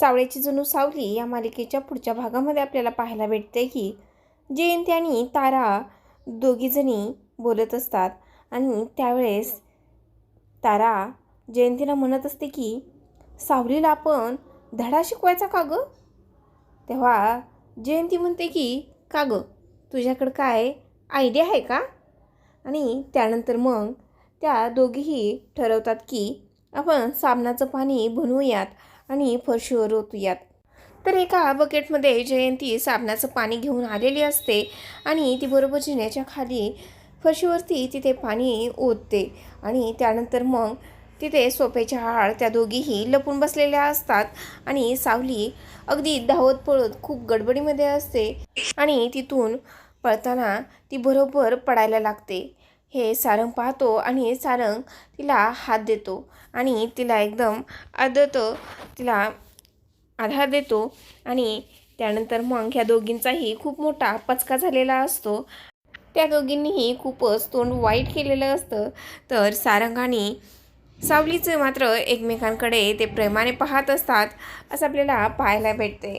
सावळ्याची जणू सावली या मालिकेच्या पुढच्या भागामध्ये आपल्याला पाहायला भेटते की जयंती आणि तारा दोघीजणी बोलत असतात. आणि त्यावेळेस तारा जयंतीला म्हणत असते की सावलीला आपण धडा शिकवायचा का गं? तेव्हा जयंती म्हणते की का गं? तुझ्याकडं काय आयडिया आहे का? आणि त्यानंतर मग त्या दोघीही ठरवतात की आपण साबणाचं पाणी बनवूयात आणि फरशीवर ओतूयात. तर एका बकेटमध्ये जयंती साबणाचं पाणी घेऊन आलेली असते आणि ती बरोबर जिन्याच्या खाली फरशीवरती तिथे पाणी ओतते आणि त्यानंतर मग तिथे सोप्याच्या आळ त्या दोघीही लपून बसलेल्या असतात आणि सावली अगदी धावत पळत खूप गडबडीमध्ये असते आणि तिथून पळताना ती बरोबर पडायला लागते. हे सारंग पाहतो आणि सारंग तिला हात देतो आणि तिला एकदम आदत तिला आधार देतो आणि त्यानंतर मग ह्या दोघींचाही खूप मोठा पचका झालेला असतो. त्या दोघींनीही खूपच तोंड वाईट केलेलं असतं. तर सारंगाने सावलीचं मात्र एकमेकांकडे ते प्रेमाने पाहत असतात असं आपल्याला पाहायला भेटते.